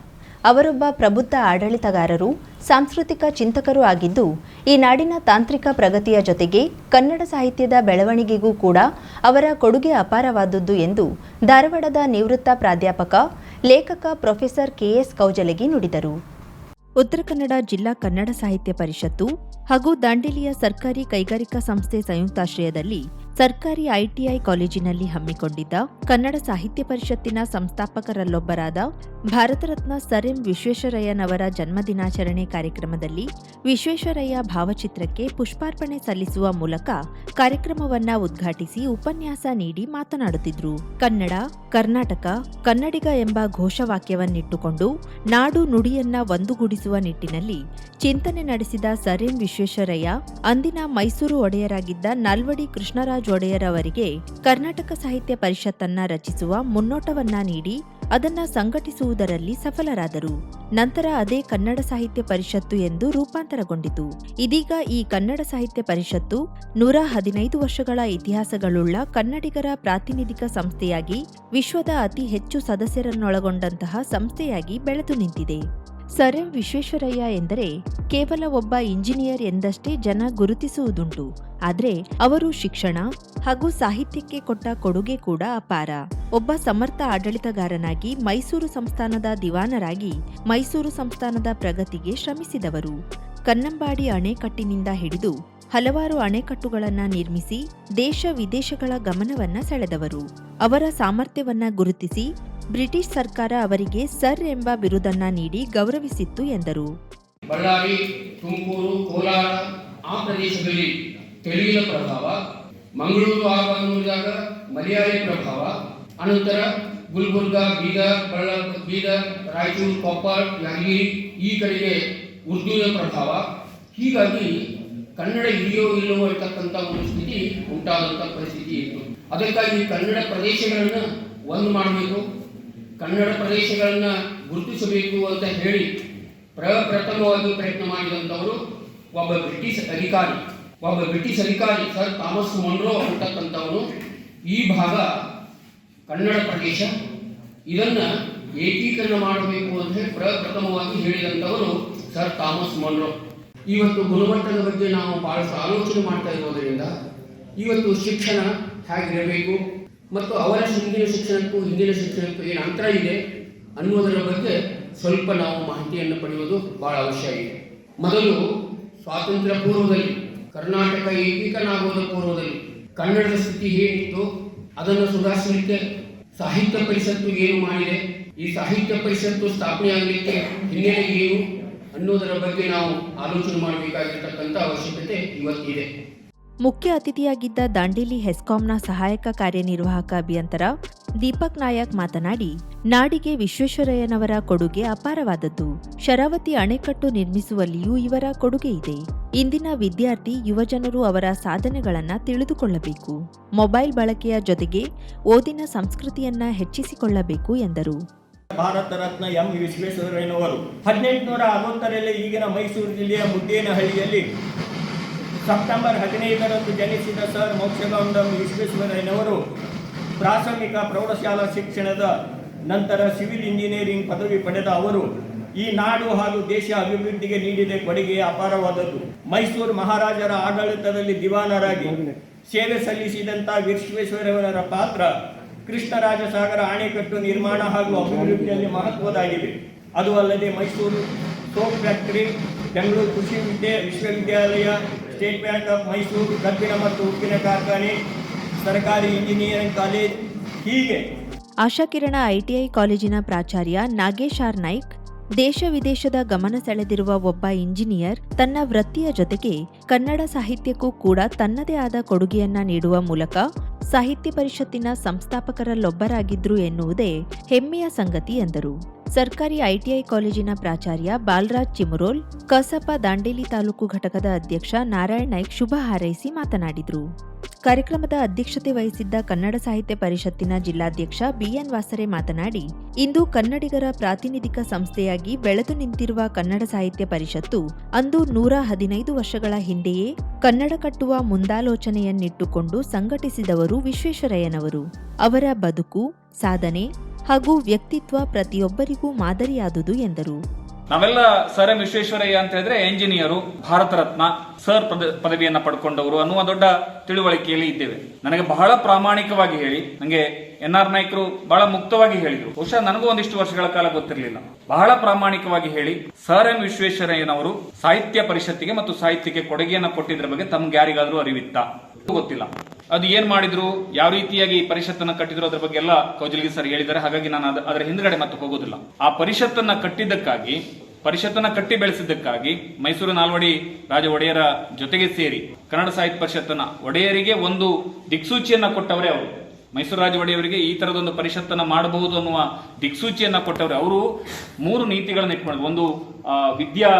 ಅವರೊಬ್ಬ ಪ್ರಬುದ್ಧ ಆಡಳಿತಗಾರರು, ಸಾಂಸ್ಕೃತಿಕ ಚಿಂತಕರೂ ಆಗಿದ್ದು, ಈ ನಾಡಿನ ತಾಂತ್ರಿಕ ಪ್ರಗತಿಯ ಜೊತೆಗೆ ಕನ್ನಡ ಸಾಹಿತ್ಯದ ಬೆಳವಣಿಗೆಗೂ ಕೂಡ ಅವರ ಕೊಡುಗೆ ಅಪಾರವಾದದ್ದು ಎಂದು ಧಾರವಾಡದ ನಿವೃತ್ತ ಪ್ರಾಧ್ಯಾಪಕ, ಲೇಖಕ ಪ್ರೊಫೆಸರ್ ಕೆಎಸ್ ಕೌಜಲಗಿ ನುಡಿದರು. ಉತ್ತರ ಕನ್ನಡ ಜಿಲ್ಲಾ ಕನ್ನಡ ಸಾಹಿತ್ಯ ಪರಿಷತ್ತು ಹಾಗೂ ದಾಂಡೇಲಿಯ ಸರ್ಕಾರಿ ಕೈಗಾರಿಕಾ ಸಂಸ್ಥೆ ಸಂಯುಕ್ತಾಶ್ರಯದಲ್ಲಿ ಸರ್ಕಾರಿ ಐಟಿಐ ಕಾಲೇಜಿನಲ್ಲಿ ಹಮ್ಮಿಕೊಂಡಿದ್ದ ಕನ್ನಡ ಸಾಹಿತ್ಯ ಪರಿಷತ್ತಿನ ಸಂಸ್ಥಾಪಕರಲ್ಲೊಬ್ಬರಾದ ಭಾರತ ರತ್ನ ಸರ್ ಎಂ ವಿಶ್ವೇಶ್ವರಯ್ಯನವರ ಜನ್ಮದಿನಾಚರಣೆ ಕಾರ್ಯಕ್ರಮದಲ್ಲಿ ವಿಶ್ವೇಶ್ವರಯ್ಯ ಭಾವಚಿತ್ರಕ್ಕೆ ಪುಷ್ಪಾರ್ಪಣೆ ಸಲ್ಲಿಸುವ ಮೂಲಕ ಕಾರ್ಯಕ್ರಮವನ್ನ ಉದ್ಘಾಟಿಸಿ ಉಪನ್ಯಾಸ ನೀಡಿ ಮಾತನಾಡುತ್ತಿದ್ರು. ಕನ್ನಡ, ಕರ್ನಾಟಕ, ಕನ್ನಡಿಗ ಎಂಬ ಘೋಷವಾಕ್ಯವನ್ನಿಟ್ಟುಕೊಂಡು ನಾಡು ನುಡಿಯನ್ನ ಒಂದುಗೂಡಿಸುವ ನಿಟ್ಟಿನಲ್ಲಿ ಚಿಂತನೆ ನಡೆಸಿದ ಸರ್ ಎಂ ವಿಶ್ವೇಶ್ವರಯ್ಯ, ಅಂದಿನ ಮೈಸೂರು ಒಡೆಯರಾಗಿದ್ದ ನಲ್ವಡಿ ಕೃಷ್ಣರಾಜ್ ಒಡೆಯರ್ ಅವರಿಗೆ ಕರ್ನಾಟಕ ಸಾಹಿತ್ಯ ಪರಿಷತ್ತನ್ನ ರಚಿಸುವ ಮುನ್ನೋಟವನ್ನ ನೀಡಿ ಅದನ್ನ ಸಂಘಟಿಸುವುದರಲ್ಲಿ ಸಫಲರಾದರು. ನಂತರ ಅದೇ ಕನ್ನಡ ಸಾಹಿತ್ಯ ಪರಿಷತ್ತು ಎಂದು ರೂಪಾಂತರಗೊಂಡಿತು. ಇದೀಗ ಈ ಕನ್ನಡ ಸಾಹಿತ್ಯ ಪರಿಷತ್ತು ನೂರ ಹದಿನೈದು ವರ್ಷಗಳ ಇತಿಹಾಸಗಳುಳ್ಳ ಕನ್ನಡಿಗರ ಪ್ರಾತಿನಿಧಿಕ ಸಂಸ್ಥೆಯಾಗಿ ವಿಶ್ವದ ಅತಿ ಹೆಚ್ಚು ಸದಸ್ಯರನ್ನೊಳಗೊಂಡಂತಹ ಸಂಸ್ಥೆಯಾಗಿ ಬೆಳೆದು ನಿಂತಿದೆ. ಸರ್ ಎಂ ವಿಶ್ವೇಶ್ವರಯ್ಯ ಎಂದರೆ ಕೇವಲ ಒಬ್ಬ ಇಂಜಿನಿಯರ್ ಎಂದಷ್ಟೇ ಜನ ಗುರುತಿಸುವುದುಂಟು. ಆದರೆ ಅವರು ಶಿಕ್ಷಣ ಹಾಗೂ ಸಾಹಿತ್ಯಕ್ಕೆ ಕೊಟ್ಟ ಕೊಡುಗೆ ಕೂಡ ಅಪಾರ. ಒಬ್ಬ ಸಮರ್ಥ ಆಡಳಿತಗಾರನಾಗಿ ಮೈಸೂರು ಸಂಸ್ಥಾನದ ದಿವಾನರಾಗಿ ಮೈಸೂರು ಸಂಸ್ಥಾನದ ಪ್ರಗತಿಗೆ ಶ್ರಮಿಸಿದವರು. ಕನ್ನಂಬಾಡಿ ಅಣೆಕಟ್ಟಿನಿಂದ ಹಿಡಿದು ಹಲವಾರು ಅಣೆಕಟ್ಟುಗಳನ್ನು ನಿರ್ಮಿಸಿ ದೇಶ ವಿದೇಶಗಳ ಗಮನವನ್ನ ಸೆಳೆದವರು. ಅವರ ಸಾಮರ್ಥ್ಯವನ್ನ ಗುರುತಿಸಿ ಬ್ರಿಟಿಷ್ ಸರ್ಕಾರ ಅವರಿಗೆ ಸರ್ ಎಂಬ ಬಿರುದನ್ನ ನೀಡಿ ಗೌರವಿಸಿತ್ತು ಎಂದರು. ಬಳ್ಳಾರಿ, ತುಮಕೂರು, ಕೋಲಾರ ಆ ಪ್ರದೇಶದಲ್ಲಿ ತೆಲುಗಿನ ಪ್ರಭಾವ, ಮಂಗಳೂರು ಆಗ ಅನ್ನುವುದಾಗ ಮಲಯಾಳಿ ಪ್ರಭಾವ, ಅನಂತರ ಗುಲ್ಬರ್ಗ, ಬೀದರ್ ಬೀದರ್, ರಾಯಚೂರು, ಕೊಪ್ಪಳ, ಯಾದಗಿರಿ ಈ ಕಡೆಗೆ ಉರ್ದುವಿನ ಪ್ರಭಾವ. ಹೀಗಾಗಿ ಕನ್ನಡ ಇದೆಯೋ ಇಲ್ಲವೋ ಇರ್ತಕ್ಕಂಥ ಒಂದು ಸ್ಥಿತಿ ಉಂಟಾದಂಥ ಪರಿಸ್ಥಿತಿ ಇತ್ತು. ಅದಕ್ಕಾಗಿ ಕನ್ನಡ ಪ್ರದೇಶಗಳನ್ನು ಒಂದು ಮಾಡಬೇಕು ಕನ್ನಡ ಪ್ರದೇಶಗಳನ್ನು ಗುರುತಿಸಬೇಕು ಅಂತ ಹೇಳಿ ಪ್ರಪ್ರಥಮವಾಗಿ ಪ್ರಯತ್ನ ಮಾಡಿದಂಥವರು ಒಬ್ಬ ಬ್ರಿಟಿಷ್ ಅಧಿಕಾರಿ, ಒಬ್ಬ ಬ್ರಿಟಿಷ್ ಅಧಿಕಾರಿ ಸರ್ ಥಾಮಸ್ ಮೊನ್ರೋ ಅಂತಕ್ಕಂಥವನು. ಈ ಭಾಗ ಕನ್ನಡ ಪ್ರದೇಶ. ಇದನ್ನ ಏಕೀಕರಣ ಮಾಡಬೇಕು ಅಂತ ಹೇಳಿ ಪ್ರಪ್ರಥಮವಾಗಿ ಹೇಳಿದಂಥವರು ಸರ್ ಥಾಮಸ್ ಮೊನ್ರೋ. ಇವತ್ತು ಗುಣಮಟ್ಟದ ಬಗ್ಗೆ ನಾವು ಬಹಳಷ್ಟು ಆಲೋಚನೆ ಮಾಡ್ತಾ ಇರೋದರಿಂದ, ಇವತ್ತು ಶಿಕ್ಷಣ ಹೇಗಿರಬೇಕು ಮತ್ತು ಅವರ ಹಿಂದಿನ ಶಿಕ್ಷಣಕ್ಕೂ ಹಿಂದಿನ ಶಿಕ್ಷಣಕ್ಕೂ ಏನು ಅಂತರ ಇದೆ, ಅನ್ನುವುದರ ಬಗ್ಗೆ ಸ್ವಲ್ಪ ನಾವು ಮಾಹಿತಿಯನ್ನು ಪಡೆಯುವುದು ಬಹಳ ಅವಶ್ಯ ಇದೆ. ಮೊದಲು ಸ್ವಾತಂತ್ರ್ಯ ಪೂರ್ವದಲ್ಲಿ, ಕರ್ನಾಟಕ ಏಕೀಕರಣ ಪೂರ್ವದಲ್ಲಿ ಕನ್ನಡದ ಸ್ಥಿತಿ ಹೇಗಿತ್ತು, ಅದನ್ನು ಸುಧಾರಿಸಲಿಕ್ಕೆ ಸಾಹಿತ್ಯ ಪರಿಷತ್ತು ಏನು ಮಾಡಿದೆ, ಈ ಸಾಹಿತ್ಯ ಪರಿಷತ್ತು ಸ್ಥಾಪನೆ ಆಗಲಿಕ್ಕೆ ಹಿನ್ನೆಲೆ ಏನು ಅನ್ನೋದರ ಬಗ್ಗೆ ನಾವು ಆಲೋಚನೆ ಮಾಡಬೇಕಾಗಿರ್ತಕ್ಕಂಥ ಅವಶ್ಯಕತೆ ಇವತ್ತಿದೆ. ಮುಖ್ಯ ಅತಿಥಿಯಾಗಿದ್ದ ದಾಂಡೇಲಿ ಹೆಸ್ಕಾಂನ ಸಹಾಯಕ ಕಾರ್ಯನಿರ್ವಾಹಕ ಅಭಿಯಂತರ ದೀಪಕ್ ನಾಯಕ್ ಮಾತನಾಡಿ, ನಾಡಿಗೆ ವಿಶ್ವೇಶ್ವರಯ್ಯನವರ ಕೊಡುಗೆ ಅಪಾರವಾದದ್ದು. ಶರಾವತಿ ಅಣೆಕಟ್ಟು ನಿರ್ಮಿಸುವಲ್ಲಿಯೂ ಇವರ ಕೊಡುಗೆ ಇದೆ. ಇಂದಿನ ವಿದ್ಯಾರ್ಥಿ, ಯುವಜನರು ಅವರ ಸಾಧನೆಗಳನ್ನು ತಿಳಿದುಕೊಳ್ಳಬೇಕು. ಮೊಬೈಲ್ ಬಳಕೆಯ ಜೊತೆಗೆ ಓದಿನ ಸಂಸ್ಕೃತಿಯನ್ನ ಹೆಚ್ಚಿಸಿಕೊಳ್ಳಬೇಕು ಎಂದರು. ಭಾರತ ರತ್ನ ಎಂ. ವಿಶ್ವೇಶ್ವರಯ್ಯನವರು ಹದಿನೆಂಟುನೂರ ಅರವತ್ತರಲ್ಲಿ ಈಗಿನ ಮೈಸೂರು ಜಿಲ್ಲೆಯ ಮುದ್ದೇನಹಳ್ಳಿಯಲ್ಲಿ ಸೆಪ್ಟೆಂಬರ್ ಹದಿನೈದರಂದು ಜನಿಸಿದ ಸರ್ ಮೋಕ್ಷಗೌಂಡಂ ವಿಶ್ವೇಶ್ವರಯ್ಯನವರು ಪ್ರಾಥಮಿಕ ಪ್ರೌಢಶಾಲಾ ಶಿಕ್ಷಣದ ನಂತರ ಸಿವಿಲ್ ಇಂಜಿನಿಯರಿಂಗ್ ಪದವಿ ಪಡೆದ ಅವರು ಈ ನಾಡು ಹಾಗೂ ದೇಶ ಅಭಿವೃದ್ಧಿಗೆ ನೀಡಿದ ಕೊಡುಗೆ ಅಪಾರವಾದದ್ದು. ಮೈಸೂರು ಮಹಾರಾಜರ ಆಡಳಿತದಲ್ಲಿ ದಿವಾನರಾಗಿ ಸೇವೆ ಸಲ್ಲಿಸಿದಂಥ ವಿಶ್ವೇಶ್ವರಯ್ಯನವರ ಪಾತ್ರ ಕೃಷ್ಣರಾಜಸಾಗರ ಅಣೆಕಟ್ಟು ನಿರ್ಮಾಣ ಹಾಗೂ ಅಭಿವೃದ್ಧಿಯಲ್ಲಿ ಮಹತ್ವದಾಗಿದೆ ಅದು ಅಲ್ಲದೆ ಮೈಸೂರು ಸೋಪ್ ಫ್ಯಾಕ್ಟರಿ, ಬೆಂಗಳೂರು ಕೃಷಿ ವಿದ್ಯೆ ವಿಶ್ವವಿದ್ಯಾಲಯ ಸ್ಟೇಟ್ ಬ್ಯಾಂಕ್ ಆಫ್ ಮೈಸೂರು ಕಬ್ಬಿಣ ಮತ್ತು ಉಕ್ಕಿನ ಕಾರ್ಖಾನೆ, ಸರ್ಕಾರಿ ಇಂಜಿನಿಯರಿಂಗ್ ಕಾಲೇಜ್ ಹೀಗೆ. ಆಶಾಕಿರಣ ಐಟಿಐ ಕಾಲೇಜಿನ ಪ್ರಾಚಾರ್ಯ ನಾಗೇಶ್ ಆರ್ ನಾಯ್ಕ್, ದೇಶ ವಿದೇಶದ ಗಮನ ಸೆಳೆದಿರುವ ಒಬ್ಬ ಇಂಜಿನಿಯರ್ ತನ್ನ ವೃತ್ತಿಯ ಜೊತೆಗೆ ಕನ್ನಡ ಸಾಹಿತ್ಯಕ್ಕೂ ಕೂಡ ತನ್ನದೇ ಆದ ಕೊಡುಗೆಯನ್ನ ನೀಡುವ ಮೂಲಕ ಸಾಹಿತ್ಯ ಪರಿಷತ್ತಿನ ಸಂಸ್ಥಾಪಕರಲ್ಲೊಬ್ಬರಾಗಿದ್ರು ಎನ್ನುವುದೇ ಹೆಮ್ಮೆಯ ಸಂಗತಿ ಎಂದರು. ಸರ್ಕಾರಿ ಐಟಿಐ ಕಾಲೇಜಿನ ಪ್ರಾಚಾರ್ಯ ಬಾಲರಾಜ್ ಚಿಮುರೋಲ್, ಕಸಪ ದಾಂಡೇಲಿ ತಾಲೂಕು ಘಟಕದ ಅಧ್ಯಕ್ಷ ನಾರಾಯಣ್ ನಾಯ್ಕ್ ಶುಭ ಹಾರೈಸಿ ಮಾತನಾಡಿದರು. ಕಾರ್ಯಕ್ರಮದ ಅಧ್ಯಕ್ಷತೆ ವಹಿಸಿದ್ದ ಕನ್ನಡ ಸಾಹಿತ್ಯ ಪರಿಷತ್ತಿನ ಜಿಲ್ಲಾಧ್ಯಕ್ಷ ಬಿಎನ್ ವಾಸರೆ ಮಾತನಾಡಿ, ಇಂದು ಕನ್ನಡಿಗರ ಪ್ರಾತಿನಿಧಿಕ ಸಂಸ್ಥೆಯಾಗಿ ಬೆಳೆದು ನಿಂತಿರುವ ಕನ್ನಡ ಸಾಹಿತ್ಯ ಪರಿಷತ್ತು ಅಂದು ನೂರ ಹದಿನೈದು ವರ್ಷಗಳ ಹಿಂದೆಯೇ ಕನ್ನಡ ಕಟ್ಟುವ ಮುಂದಾಲೋಚನೆಯನ್ನಿಟ್ಟುಕೊಂಡು ಸಂಘಟಿಸಿದವರು ವಿಶ್ವೇಶ್ವರಯ್ಯನವರು. ಅವರ ಬದುಕು, ಸಾಧನೆ ಹಾಗೂ ವ್ಯಕ್ತಿತ್ವ ಪ್ರತಿಯೊಬ್ಬರಿಗೂ ಮಾದರಿಯಾದುದು ಎಂದರು. ನಾವೆಲ್ಲ ಸರ್ ಎಂ ವಿಶ್ವೇಶ್ವರಯ್ಯ ಅಂತ ಹೇಳಿದ್ರೆ ಎಂಜಿನಿಯರು ಭಾರತ ರತ್ನ ಸರ್ ಪದ, ಪದವಿಯನ್ನ ಪಡ್ಕೊಂಡವರು ಅನ್ನುವ ದೊಡ್ಡ ತಿಳುವಳಿಕೆಯಲ್ಲಿ ಇದ್ದೇವೆ. ನನಗೆ ಬಹಳ ಪ್ರಾಮಾಣಿಕವಾಗಿ ಹೇಳಿ ನನಗೆ ಎನ್ ಆರ್ ನಾಯ್ಕರು ಬಹಳ ಮುಕ್ತವಾಗಿ ಹೇಳಿದ್ರು. ಬಹುಶಃ ನನಗೂ ಒಂದಿಷ್ಟು ವರ್ಷಗಳ ಕಾಲ ಗೊತ್ತಿರಲಿಲ್ಲ. ಬಹಳ ಪ್ರಾಮಾಣಿಕವಾಗಿ ಹೇಳಿ, ಸರ್ ಎಂ ವಿಶ್ವೇಶ್ವರಯ್ಯನವರು ಸಾಹಿತ್ಯ ಪರಿಷತ್ತಿಗೆ ಮತ್ತು ಸಾಹಿತ್ಯಕ್ಕೆ ಕೊಡುಗೆಯನ್ನ ಕೊಟ್ಟಿದ್ರ ಬಗ್ಗೆ ತಮ್ಗೆ ಯಾರಿಗಾದ್ರೂ ಅರಿವಿತ್ತ? ಗೊತ್ತಿಲ್ಲ. ಅದು ಏನ್ ಮಾಡಿದ್ರು, ಯಾವ ರೀತಿಯಾಗಿ ಈ ಪರಿಷತ್ತನ್ನ ಕಟ್ಟಿದ್ರು, ಅದ್ರ ಬಗ್ಗೆ ಎಲ್ಲ ಕೌಜಲ್ಗಿ ಸರ್ ಹೇಳಿದ್ದಾರೆ. ಹಾಗಾಗಿ ನಾನು ಅದರ ಹಿಂದ್ಗಡೆ ಮತ್ತೆ ಹೋಗೋದಿಲ್ಲ. ಆ ಪರಿಷತ್ತನ್ನ ಕಟ್ಟಿದ್ದಕ್ಕಾಗಿ, ಪರಿಷತ್ತನ್ನ ಕಟ್ಟಿ ಬೆಳೆಸಿದ್ದಕ್ಕಾಗಿ ಮೈಸೂರು ನಾಲ್ವಡಿ ರಾಜ ಒಡೆಯರ ಜೊತೆಗೆ ಸೇರಿ ಕನ್ನಡ ಸಾಹಿತ್ಯ ಪರಿಷತ್ತನ್ನ ಒಡೆಯರಿಗೆ ಒಂದು ದಿಕ್ಸೂಚಿಯನ್ನ ಕೊಟ್ಟವರೇ ಅವರು. ಮೈಸೂರು ರಾಜ ಒಡೆಯವರಿಗೆ ಈ ತರದೊಂದು ಪರಿಷತ್ತನ್ನ ಮಾಡಬಹುದು ಅನ್ನುವ ದಿಕ್ಸೂಚಿಯನ್ನ ಕೊಟ್ಟವ್ರೆ ಅವರು. ಮೂರು ನೀತಿಗಳನ್ನ ಇಟ್ಕೊಂಡ್ರು ಒಂದು ವಿದ್ಯಾ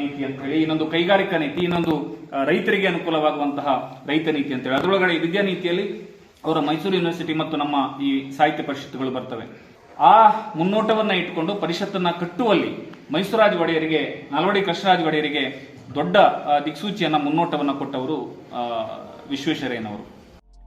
ನೀತಿ ಅಂತ ಹೇಳಿ, ಇನ್ನೊಂದು ಕೈಗಾರಿಕಾ ನೀತಿ, ಇನ್ನೊಂದು ರೈತರಿಗೆ ಅನುಕೂಲವಾಗುವಂತಹ ರೈತ ನೀತಿ ಅಂತ ಹೇಳಿ. ಅದರೊಳಗಡೆ ಈ ವಿದ್ಯಾ ನೀತಿಯಲ್ಲಿ ಅವರ ಮೈಸೂರು ಯೂನಿವರ್ಸಿಟಿ ಮತ್ತು ನಮ್ಮ ಈ ಸಾಹಿತ್ಯ ಪರಿಷತ್ತುಗಳು ಬರ್ತವೆ. ಆ ಮುನ್ನೋಟವನ್ನ ಇಟ್ಕೊಂಡು ಪರಿಷತ್ತನ್ನ ಕಟ್ಟುವಲ್ಲಿ ಮೈಸೂರಾಜ್ ಒಡೆಯರಿಗೆ ನಾಲ್ವಡಿ ಕೃಷ್ಣರಾಜ ಒಡೆಯರಿಗೆ ದೊಡ್ಡ ದಿಕ್ಸೂಚಿಯನ್ನ ಮುನ್ನೋಟವನ್ನ ಕೊಟ್ಟವರು ವಿಶ್ವೇಶ್ವರಯ್ಯನವರು.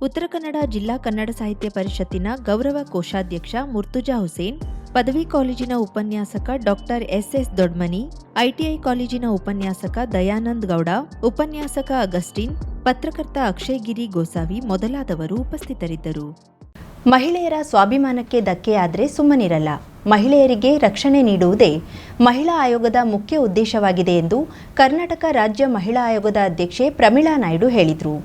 ಉತ್ತರ ಕನ್ನಡ ಜಿಲ್ಲಾ ಕನ್ನಡ ಸಾಹಿತ್ಯ ಪರಿಷತ್ತಿನ ಗೌರವ ಕೋಶಾಧ್ಯಕ್ಷ ಮುರ್ತುಜಾ ಹುಸೇನ್ ಪದವಿ ಕಾಲೇಜಿನ ಉಪನ್ಯಾಸಕ doctor S S Dodmani, ITI ಕಾಲೇಜಿನ ಉಪನ್ಯಾಸಕ ದಯಾನಂದ್ ಗೌಡ, ಉಪನ್ಯಾಸಕ ಅಗಸ್ಟಿನ್, ಪತ್ರಕರ್ತ ಅಕ್ಷಯ್ ಗಿರಿ ಗೋಸಾವಿ ಮೊದಲಾದವರು ಉಪಸ್ಥಿತರಿದ್ದರು. ಮಹಿಳೆಯರ ಸ್ವಾಭಿಮಾನಕ್ಕೆ ಧಕ್ಕೆಯಾದರೆ ಸುಮ್ಮನಿರಲ್ಲ. ಮಹಿಳೆಯರಿಗೆ ರಕ್ಷಣೆ ನೀಡುವುದೇ ಮಹಿಳಾ ಆಯೋಗದ ಮುಖ್ಯ ಉದ್ದೇಶವಾಗಿದೆ ಎಂದು ಕರ್ನಾಟಕ ರಾಜ್ಯ ಮಹಿಳಾ ಆಯೋಗದ ಅಧ್ಯಕ್ಷೆ ಪ್ರಮೀಳಾ ನಾಯ್ಡು ಹೇಳಿದರು.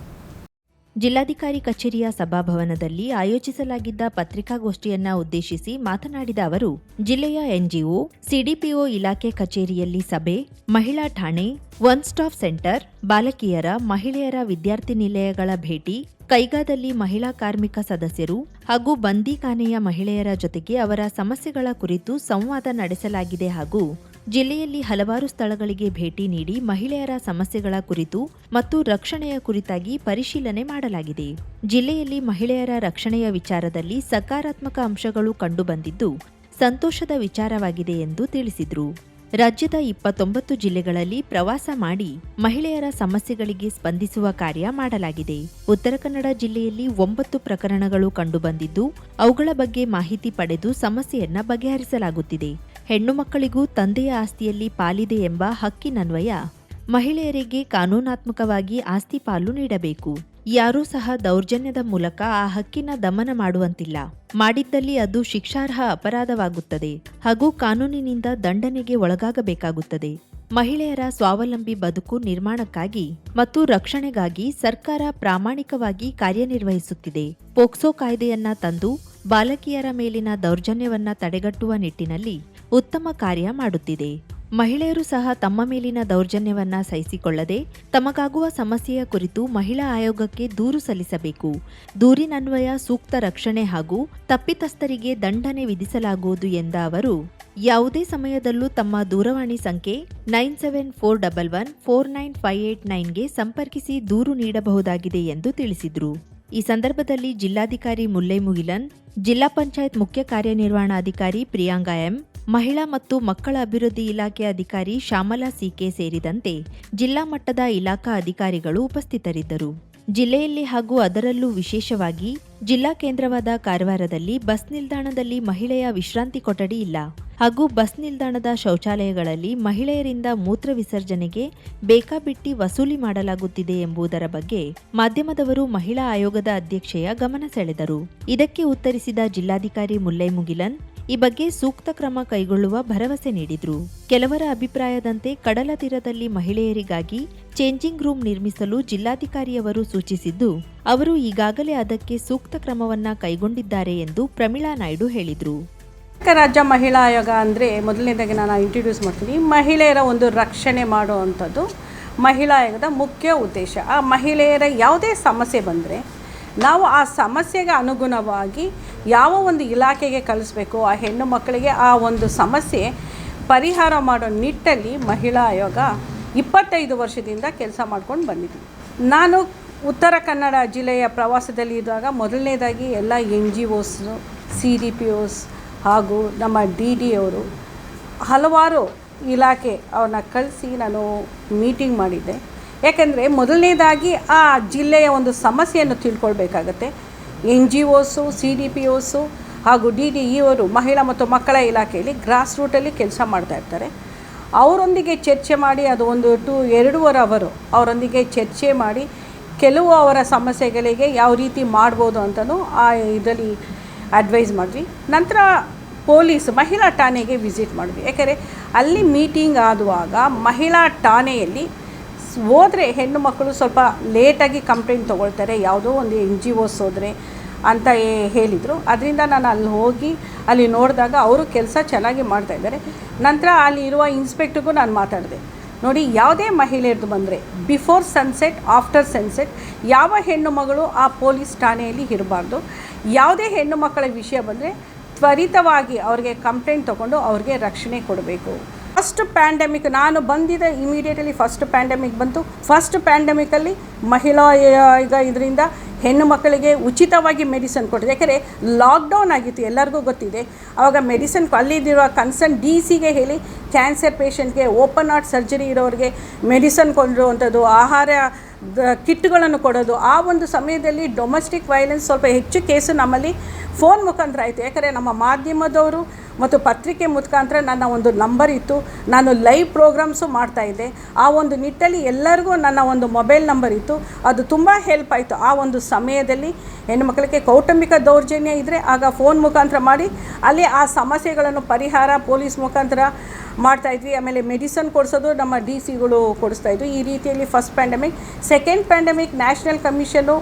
ಜಿಲ್ಲಾಧಿಕಾರಿ ಕಚೇರಿಯ ಸಭಾಭವನದಲ್ಲಿ ಆಯೋಜಿಸಲಾಗಿದ್ದ ಪತ್ರಿಕಾಗೋಷ್ಠಿಯನ್ನ ಉದ್ದೇಶಿಸಿ ಮಾತನಾಡಿದ ಅವರು, ಜಿಲ್ಲೆಯ ಎನ್ಜಿಒ, ಸಿಡಿಪಿಒ ಇಲಾಖೆ ಕಚೇರಿಯಲ್ಲಿ ಸಭೆ, ಮಹಿಳಾ ಠಾಣೆ, ಒನ್ ಸ್ಟಾಪ್ ಸೆಂಟರ್, ಬಾಲಕಿಯರ, ಮಹಿಳೆಯರ ವಿದ್ಯಾರ್ಥಿ ನಿಲಯಗಳ ಭೇಟಿ, ಕೈಗಾದಲ್ಲಿ ಮಹಿಳಾ ಕಾರ್ಮಿಕ ಸದಸ್ಯರು ಹಾಗೂ ಬಂದಿಖಾನೆಯ ಮಹಿಳೆಯರ ಜೊತೆಗೆ ಅವರ ಸಮಸ್ಯೆಗಳ ಕುರಿತು ಸಂವಾದ ನಡೆಸಲಾಗಿದೆ ಹಾಗೂ ಜಿಲ್ಲೆಯಲ್ಲಿ ಹಲವಾರು ಸ್ಥಳಗಳಿಗೆ ಭೇಟಿ ನೀಡಿ ಮಹಿಳೆಯರ ಸಮಸ್ಯೆಗಳ ಕುರಿತು ಮತ್ತು ರಕ್ಷಣೆಯ ಕುರಿತಾಗಿ ಪರಿಶೀಲನೆ ಮಾಡಲಾಗಿದೆ. ಜಿಲ್ಲೆಯಲ್ಲಿ ಮಹಿಳೆಯರ ರಕ್ಷಣೆಯ ವಿಚಾರದಲ್ಲಿ ಸಕಾರಾತ್ಮಕ ಅಂಶಗಳು ಕಂಡುಬಂದಿದ್ದು, ಸಂತೋಷದ ವಿಚಾರವಾಗಿದೆ ಎಂದು ತಿಳಿಸಿದರು. ರಾಜ್ಯದ ಇಪ್ಪತ್ತೊಂಬತ್ತು ಜಿಲ್ಲೆಗಳಲ್ಲಿ ಪ್ರವಾಸ ಮಾಡಿ ಮಹಿಳೆಯರ ಸಮಸ್ಯೆಗಳಿಗೆ ಸ್ಪಂದಿಸುವ ಕಾರ್ಯ ಮಾಡಲಾಗಿದೆ. ಉತ್ತರ ಕನ್ನಡ ಜಿಲ್ಲೆಯಲ್ಲಿ ಒಂಬತ್ತು ಪ್ರಕರಣಗಳು ಕಂಡುಬಂದಿದ್ದು, ಅವುಗಳ ಬಗ್ಗೆ ಮಾಹಿತಿ ಪಡೆದು ಸಮಸ್ಯೆಯನ್ನ ಬಗೆಹರಿಸಲಾಗುತ್ತಿದೆ. ಹೆಣ್ಣು ಮಕ್ಕಳಿಗೂ ತಂದೆಯ ಆಸ್ತಿಯಲ್ಲಿ ಪಾಲಿದೆ ಎಂಬ ಹಕ್ಕಿನನ್ವಯ. ಮಹಿಳೆಯರಿಗೆ ಕಾನೂನಾತ್ಮಕವಾಗಿ ಆಸ್ತಿ ಪಾಲು ನೀಡಬೇಕು. ಯಾರೂ ಸಹ ದೌರ್ಜನ್ಯದ ಮೂಲಕ ಆ ಹಕ್ಕಿನ ದಮನ ಮಾಡುವಂತಿಲ್ಲ. ಮಾಡಿದ್ದಲ್ಲಿ ಅದು ಶಿಕ್ಷಾರ್ಹ ಅಪರಾಧವಾಗುತ್ತದೆ. ಹಾಗೂ ಕಾನೂನಿನಿಂದ ದಂಡನೆಗೆ ಒಳಗಾಗಬೇಕಾಗುತ್ತದೆ. ಮಹಿಳೆಯರ ಸ್ವಾವಲಂಬಿ ಬದುಕು ನಿರ್ಮಾಣಕ್ಕಾಗಿ ಮತ್ತು ರಕ್ಷಣೆಗಾಗಿ ಸರ್ಕಾರ ಪ್ರಾಮಾಣಿಕವಾಗಿ ಕಾರ್ಯನಿರ್ವಹಿಸುತ್ತಿದೆ. ಪೋಕ್ಸೋ ಕಾಯ್ದೆಯನ್ನ ತಂದು ಬಾಲಕಿಯರ ಮೇಲಿನ ದೌರ್ಜನ್ಯವನ್ನ ತಡೆಗಟ್ಟುವ ನಿಟ್ಟಿನಲ್ಲಿ ಉತ್ತಮ ಕಾರ್ಯ ಮಾಡುತ್ತಿದೆ. ಮಹಿಳೆಯರು ಸಹ ತಮ್ಮ ಮೇಲಿನ ದೌರ್ಜನ್ಯವನ್ನ ಸಹಿಸಿಕೊಳ್ಳದೆ ತಮಗಾಗುವ ಸಮಸ್ಯೆಯ ಕುರಿತು ಮಹಿಳಾ ಆಯೋಗಕ್ಕೆ ದೂರು ಸಲ್ಲಿಸಬೇಕು. ದೂರಿನನ್ವಯ ಸೂಕ್ತ ರಕ್ಷಣೆ ಹಾಗೂ ತಪ್ಪಿತಸ್ಥರಿಗೆ ದಂಡನೆ ವಿಧಿಸಲಾಗುವುದು ಎಂದ ಅವರು, ಯಾವುದೇ ಸಮಯದಲ್ಲೂ ತಮ್ಮ ದೂರವಾಣಿ ಸಂಖ್ಯೆ nine seven four double one four nine five eight ನೈನ್ಗೆ ಸಂಪರ್ಕಿಸಿ ದೂರು ನೀಡಬಹುದಾಗಿದೆ ಎಂದು ತಿಳಿಸಿದರು. ಈ ಸಂದರ್ಭದಲ್ಲಿ ಜಿಲ್ಲಾಧಿಕಾರಿ ಮುಲ್ಲೈ ಮುಗಿಲನ್, ಜಿಲ್ಲಾ ಪಂಚಾಯತ್ ಮುಖ್ಯ ಕಾರ್ಯನಿರ್ವಹಣಾಧಿಕಾರಿ ಪ್ರಿಯಾಂಗಾ ಎಂ ಮಹಿಳಾ ಮತ್ತು ಮಕ್ಕಳ ಅಭಿವೃದ್ಧಿ ಇಲಾಖೆ ಅಧಿಕಾರಿ ಶ್ಯಾಮಲಾ ಸಿಕೆ ಸೇರಿದಂತೆ ಜಿಲ್ಲಾ ಮಟ್ಟದ ಇಲಾಖಾ ಅಧಿಕಾರಿಗಳು ಉಪಸ್ಥಿತರಿದ್ದರು. ಜಿಲ್ಲೆಯಲ್ಲಿ ಹಾಗೂ ಅದರಲ್ಲೂ ವಿಶೇಷವಾಗಿ ಜಿಲ್ಲಾ ಕೇಂದ್ರವಾದ ಕಾರವಾರದಲ್ಲಿ ಬಸ್ ನಿಲ್ದಾಣದಲ್ಲಿ ಮಹಿಳೆಯ ವಿಶ್ರಾಂತಿ ಕೊಠಡಿ ಇಲ್ಲ. ಹಾಗೂ ಬಸ್ ನಿಲ್ದಾಣದ ಶೌಚಾಲಯಗಳಲ್ಲಿ ಮಹಿಳೆಯರಿಂದ ಮೂತ್ರ ವಿಸರ್ಜನೆಗೆ ಬೇಕಾಬಿಟ್ಟಿ ವಸೂಲಿ ಮಾಡಲಾಗುತ್ತಿದೆ ಎಂಬುದರ ಬಗ್ಗೆ ಮಾಧ್ಯಮದವರು ಮಹಿಳಾ ಆಯೋಗದ ಅಧ್ಯಕ್ಷೆಯ ಗಮನ ಸೆಳೆದರು. ಇದಕ್ಕೆ ಉತ್ತರಿಸಿದ ಜಿಲ್ಲಾಧಿಕಾರಿ ಮುಲ್ಲೈ ಮುಗಿಲನ್ ಈ ಬಗ್ಗೆ ಸೂಕ್ತ ಕ್ರಮ ಕೈಗೊಳ್ಳುವ ಭರವಸೆ ನೀಡಿದ್ರು. ಕೆಲವರ ಅಭಿಪ್ರಾಯದಂತೆ ಕಡಲ ತೀರದಲ್ಲಿ ಮಹಿಳೆಯರಿಗಾಗಿ ಚೇಂಜಿಂಗ್ ರೂಮ್ ನಿರ್ಮಿಸಲು ಜಿಲ್ಲಾಧಿಕಾರಿಯವರು ಸೂಚಿಸಿದ್ದು, ಅವರು ಈಗಾಗಲೇ ಅದಕ್ಕೆ ಸೂಕ್ತ ಕ್ರಮವನ್ನ ಕೈಗೊಂಡಿದ್ದಾರೆ ಎಂದು ಪ್ರಮೀಳಾ ನಾಯ್ಡು ಹೇಳಿದರು. ರಾಜ್ಯ ಮಹಿಳಾ ಆಯೋಗ ಅಂದರೆ ಮೊದಲನೇದಾಗಿ ನಾನು ಇಂಟ್ರಡ್ಯೂಸ್ ಮಾಡ್ತೀನಿ. ಮಹಿಳೆಯರ ಒಂದು ರಕ್ಷಣೆ ಮಾಡುವಂಥದ್ದು ಮಹಿಳಾ ಆಯೋಗದ ಮುಖ್ಯ ಉದ್ದೇಶ. ಆ ಮಹಿಳೆಯರ ಯಾವುದೇ ಸಮಸ್ಯೆ ಬಂದರೆ ನಾವು ಆ ಸಮಸ್ಯೆಗೆ ಅನುಗುಣವಾಗಿ ಯಾವ ಒಂದು ಇಲಾಖೆಗೆ ಕಳಿಸ್ಬೇಕು, ಆ ಹೆಣ್ಣು ಮಕ್ಕಳಿಗೆ ಆ ಒಂದು ಸಮಸ್ಯೆ ಪರಿಹಾರ ಮಾಡೋ ನಿಟ್ಟಲ್ಲಿ ಮಹಿಳಾ ಆಯೋಗ ಇಪ್ಪತ್ತೈದು ವರ್ಷದಿಂದ ಕೆಲಸ ಮಾಡ್ಕೊಂಡು ಬಂದಿದ್ದೀನಿ ನಾನು ಉತ್ತರ ಕನ್ನಡ ಜಿಲ್ಲೆಯ ಪ್ರವಾಸದಲ್ಲಿ ಇದ್ದಾಗ ಮೊದಲನೇದಾಗಿ ಎಲ್ಲ N G Os, C D P Os ಹಾಗೂ ನಮ್ಮ ಡಿ ಡಿ ಅವರು ಹಲವಾರು ಇಲಾಖೆ ಅವ್ರನ್ನ ಕಳಿಸಿ ನಾನು ಮೀಟಿಂಗ್ ಮಾಡಿದ್ದೆ. ಯಾಕೆಂದರೆ ಮೊದಲನೇದಾಗಿ ಆ ಜಿಲ್ಲೆಯ ಒಂದು ಸಮಸ್ಯೆಯನ್ನು ತಿಳ್ಕೊಳ್ಬೇಕಾಗತ್ತೆ. N G Os C D P Os ಹಾಗೂ ಡಿ ಡಿ ಇವರು ಮಹಿಳಾ ಮತ್ತು ಮಕ್ಕಳ ಇಲಾಖೆಯಲ್ಲಿ ಗ್ರಾಸ್ ರೂಟಲ್ಲಿ ಕೆಲಸ ಮಾಡ್ತಾ ಇರ್ತಾರೆ. ಅವರೊಂದಿಗೆ ಚರ್ಚೆ ಮಾಡಿ ಅದು ಒಂದು ಟು ಎರಡೂವರೆ ಅವರು ಅವರೊಂದಿಗೆ ಚರ್ಚೆ ಮಾಡಿ ಕೆಲವು ಅವರ ಸಮಸ್ಯೆಗಳಿಗೆ ಯಾವ ರೀತಿ ಮಾಡ್ಬೋದು ಅಂತಲೂ ಆ ಇದರಲ್ಲಿ ಅಡ್ವೈಸ್ ಮಾಡಿದ್ವಿ. ನಂತರ ಪೊಲೀಸ್, ಮಹಿಳಾ ಠಾಣೆಗೆ ವಿಸಿಟ್ ಮಾಡಿದ್ವಿ. ಯಾಕೆಂದರೆ ಅಲ್ಲಿ ಮೀಟಿಂಗ್ ಆದುವಾಗ ಮಹಿಳಾ ಠಾಣೆಯಲ್ಲಿ ಹೋದ್ರೆ ಹೆಣ್ಣು ಮಕ್ಕಳು ಸ್ವಲ್ಪ ಲೇಟಾಗಿ ಕಂಪ್ಲೇಂಟ್ ತೊಗೊಳ್ತಾರೆ, ಯಾವುದೋ ಒಂದು ಎನ್ ಜಿ ಒಸ್ ಹೋದರೆ ಅಂತ ಹೇಳಿದರು. ಅದರಿಂದ ನಾನು ಅಲ್ಲಿ ಹೋಗಿ ಅಲ್ಲಿ ನೋಡಿದಾಗ ಅವರು ಕೆಲಸ ಚೆನ್ನಾಗಿ ಮಾಡ್ತಾಯಿದ್ದಾರೆ ನಂತರ ಅಲ್ಲಿ ಇರುವ ಇನ್ಸ್ಪೆಕ್ಟ್ರಿಗೂ ನಾನು ಮಾತಾಡಿದೆ. ನೋಡಿ, ಯಾವುದೇ ಮಹಿಳೆಯರದು ಬಂದರೆ ಬಿಫೋರ್ ಸನ್ಸೆಟ್ ಆಫ್ಟರ್ ಸನ್ಸೆಟ್ ಯಾವ ಹೆಣ್ಣು ಮಗಳು ಆ ಪೊಲೀಸ್ ಠಾಣೆಯಲ್ಲಿ ಇರಬಾರ್ದು. ಯಾವುದೇ ಹೆಣ್ಣು ಮಕ್ಕಳ ವಿಷಯ ಬಂದರೆ ತ್ವರಿತವಾಗಿ ಅವ್ರಿಗೆ ಕಂಪ್ಲೇಂಟ್ ತಗೊಂಡು ಅವ್ರಿಗೆ ರಕ್ಷಣೆ ಕೊಡಬೇಕು. ಫಸ್ಟ್ ಪ್ಯಾಂಡಮಿಕ್ ನಾನು ಬಂದಿದ್ದ ಇಮಿಡಿಯೇಟ್ಲಿ ಫಸ್ಟ್ ಪ್ಯಾಂಡಮಿಕ್ ಬಂತು. ಫಸ್ಟ್ ಪ್ಯಾಂಡಮಿಕಲ್ಲಿ ಮಹಿಳಾ, ಈಗ ಇದರಿಂದ ಹೆಣ್ಣು ಮಕ್ಕಳಿಗೆ ಉಚಿತವಾಗಿ ಮೆಡಿಸನ್ ಕೊಟ್ಟಿದೆ. ಯಾಕೆಂದರೆ ಲಾಕ್ಡೌನ್ ಆಗಿತ್ತು, ಎಲ್ಲರಿಗೂ ಗೊತ್ತಿದೆ. ಆವಾಗ ಮೆಡಿಸನ್ ಅಲ್ಲಿದ್ದಿರುವ ಕನ್ಸರ್ನ್ ಡಿ ಸಿಗೆ ಹೇಳಿ ಕ್ಯಾನ್ಸರ್ ಪೇಷಂಟ್ಗೆ ಓಪನ್ ಹಾರ್ಟ್ ಸರ್ಜರಿ ಇರೋರಿಗೆ ಮೆಡಿಸನ್ ಕೊಂಡಿರುವಂಥದ್ದು ಆಹಾರ ಕಿಟ್ಗಳನ್ನು ಕೊಡೋದು. ಆ ಒಂದು ಸಮಯದಲ್ಲಿ ಡೊಮೆಸ್ಟಿಕ್ ವೈಲೆನ್ಸ್ ಸ್ವಲ್ಪ ಹೆಚ್ಚು ಕೇಸು ನಮ್ಮಲ್ಲಿ ಫೋನ್ ಮುಖಾಂತರ ಆಯಿತು. ಯಾಕಂದರೆ ನಮ್ಮ ಮಾಧ್ಯಮದವರು ಮತ್ತು ಪತ್ರಿಕೆ ಮುಖಾಂತರ ನನ್ನ ಒಂದು ನಂಬರ್ ಇತ್ತು. ನಾನು ಲೈವ್ ಪ್ರೋಗ್ರಾಮ್ಸು ಮಾಡ್ತಾಯಿದ್ದೆ ಆ ಒಂದು ನಿಟ್ಟಲ್ಲಿ ಎಲ್ಲರಿಗೂ ನನ್ನ ಒಂದು ಮೊಬೈಲ್ ನಂಬರ್ ಇತ್ತು. ಅದು ತುಂಬ ಹೆಲ್ಪ್ ಆಯಿತು. ಆ ಒಂದು ಸಮಯದಲ್ಲಿ ಹೆಣ್ಣುಮಕ್ಕಳಿಗೆ ಕೌಟುಂಬಿಕ ದೌರ್ಜನ್ಯ ಇದ್ದರೆ ಆಗ ಫೋನ್ ಮುಖಾಂತರ ಮಾಡಿ, ಅಲ್ಲಿ ಆ ಸಮಸ್ಯೆಗಳನ್ನು ಪರಿಹಾರ ಪೊಲೀಸ್ ಮುಖಾಂತರ ಮಾಡ್ತಾ ಇದ್ವಿ. ಆಮೇಲೆ ಮೆಡಿಸನ್ ಕೊಡಿಸೋದು ನಮ್ಮ ಡಿ ಸಿಗಳು ಕೊಡಿಸ್ತಾ ಇದ್ವಿ. ಈ ರೀತಿಯಲ್ಲಿ first pandemic second pandemic national commission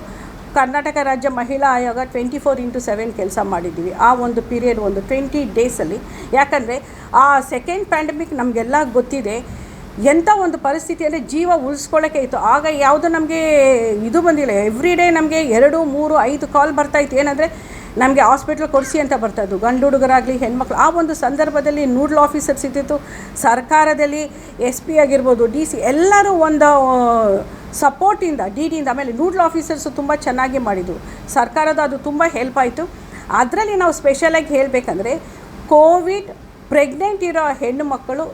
Karnataka ರಾಜ್ಯ ಮಹಿಳಾ ಆಯೋಗ ಟ್ವೆಂಟಿ ಫೋರ್ ಇಂಟು ಸೆವೆನ್ ಕೆಲಸ ಮಾಡಿದ್ದೀವಿ. ಆ ಒಂದು ಪೀರಿಯಡ್ ಒಂದು ಟ್ವೆಂಟಿ ಡೇಸಲ್ಲಿ ಯಾಕಂದರೆ ಆ ಸೆಕೆಂಡ್ ಪ್ಯಾಂಡಮಿಕ್ ನಮಗೆಲ್ಲ ಗೊತ್ತಿದೆ ಎಂಥ ಒಂದು ಪರಿಸ್ಥಿತಿಯಲ್ಲಿ ಜೀವ ಉಳಿಸ್ಕೊಳ್ಳೋಕೆ ಇತ್ತು. ಆಗ ಯಾವುದು ನಮಗೆ ಇದು ಬಂದಿಲ್ಲ. ಎವ್ರಿ ಡೇ ನಮಗೆ ಎರಡು, ಮೂರು, ಐದು ಕಾಲ್ ಬರ್ತಾಯಿತ್ತು ಏನಂದರೆ ನಮಗೆ ಹಾಸ್ಪಿಟ್ಲ್ ಕೊಡಿಸಿ ಅಂತ ಬರ್ತಾ ಇದ್ದು ಗಂಡು ಹುಡುಗರಾಗಲಿ, ಹೆಣ್ಮಕ್ಳು. ಆ ಒಂದು ಸಂದರ್ಭದಲ್ಲಿ ನೂಡಲ್ ಆಫೀಸರ್ಸ್ ಇದ್ದಿತ್ತು ಸರ್ಕಾರದಲ್ಲಿ ಎಸ್ ಪಿ ಆಗಿರ್ಬೋದು ಡಿ ಸಿ ಎಲ್ಲರೂ ಒಂದು ಸಪೋರ್ಟಿಂದ ಡಿ ಡಿಯಿಂದ ಆಮೇಲೆ ನೂಡ್ಲ್ ಆಫೀಸರ್ಸು ತುಂಬ ಚೆನ್ನಾಗಿ ಮಾಡಿದ್ರು. ಸರ್ಕಾರದ ಅದು ತುಂಬ ಹೆಲ್ಪ್ ಆಯಿತು. ಅದರಲ್ಲಿ ನಾವು ಸ್ಪೆಷಲಾಗಿ ಹೇಳಬೇಕಂದ್ರೆ ಕೋವಿಡ್ ಪ್ರೆಗ್ನೆಂಟ್ ಇರೋ ಹೆಣ್ಣು ಮಕ್ಕಳು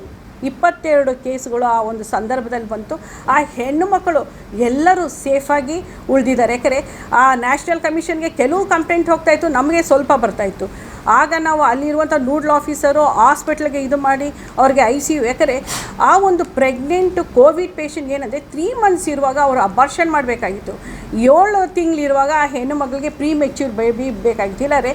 ಇಪ್ಪತ್ತೆರಡು ಕೇಸ್ಗಳು ಆ ಒಂದು ಸಂದರ್ಭದಲ್ಲಿ ಬಂತು. ಆ ಹೆಣ್ಣು ಮಕ್ಕಳು ಎಲ್ಲರೂ ಸೇಫಾಗಿ ಉಳಿದಿದ್ದಾರೆ. ಯಾಕಂದರೆ ಆ ನ್ಯಾಷನಲ್ ಕಮಿಷನ್ಗೆ ಕೆಲವು ಕಂಪ್ಲೇಂಟ್ ಹೋಗ್ತಾಯಿತ್ತು ನಮಗೆ ಸ್ವಲ್ಪ ಬರ್ತಾಯಿತ್ತು ಆಗ ನಾವು ಅಲ್ಲಿರುವಂಥ ನೂಡಲ್ ಆಫೀಸರು ಹಾಸ್ಪಿಟ್ಲಿಗೆ ಇದು ಮಾಡಿ ಅವ್ರಿಗೆ ಐ ಸಿ ಯು ಯಾಕಂದರೆ ಆ ಒಂದು ಪ್ರೆಗ್ನೆಂಟ್ ಕೋವಿಡ್ ಪೇಷಂಟ್ ಏನಂದರೆ ತ್ರೀ ಮಂತ್ಸ್ ಇರುವಾಗ ಅವರು ಅಬಾರ್ಷನ್ ಮಾಡಬೇಕಾಗಿತ್ತು. ಏಳು ತಿಂಗಳಿರುವಾಗ ಆ ಹೆಣ್ಣು ಮಗಳಿಗೆ ಪ್ರೀ ಮೆಚ್ಯೂರ್ ಬೇಬಿ ಬೇಕಾಗಿತ್ತು. ಇಲ್ಲಾರೆ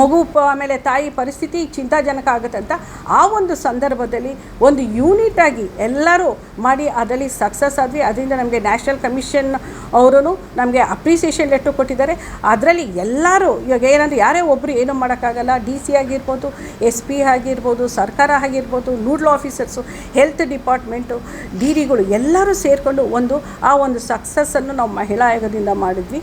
ಮಗು ಆಮೇಲೆ ತಾಯಿ ಪರಿಸ್ಥಿತಿ ಚಿಂತಾಜನಕ ಆಗುತ್ತೆ ಅಂತ ಆ ಒಂದು ಸಂದರ್ಭದಲ್ಲಿ ಒಂದು ಯೂನಿಟಾಗಿ ಎಲ್ಲರೂ ಮಾಡಿ ಅದರಲ್ಲಿ ಸಕ್ಸಸ್ ಆದ್ವಿ. ಅದರಿಂದ ನಮಗೆ ನ್ಯಾಷನಲ್ ಕಮಿಷನ್ ಅವರು ನಮಗೆ ಅಪ್ರಿಸಿಯೇಷನ್ ಲೆಟ್ರ್ ಕೊಟ್ಟಿದ್ದಾರೆ. ಅದರಲ್ಲಿ ಎಲ್ಲರೂ ಇವಾಗ ಏನಂದರೆ ಯಾರೇ ಒಬ್ಬರು ಏನೂ ಮಾಡೋಕ್ಕಾಗಲ್ಲ. ಡಿ ಸಿ ಆಗಿರ್ಬೋದು ಎಸ್ ಪಿ ಆಗಿರ್ಬೋದು, ಸರ್ಕಾರ ಆಗಿರ್ಬೋದು nodal officers health department D ಡಿಗಳು ಎಲ್ಲರೂ ಸೇರಿಕೊಂಡು ಒಂದು ಆ ಒಂದು ಸಕ್ಸಸ್ಸನ್ನು ನಾವು ಮಹಿಳಾ ಆಯೋಗದಿಂದ ಮಾಡಿದ್ವಿ.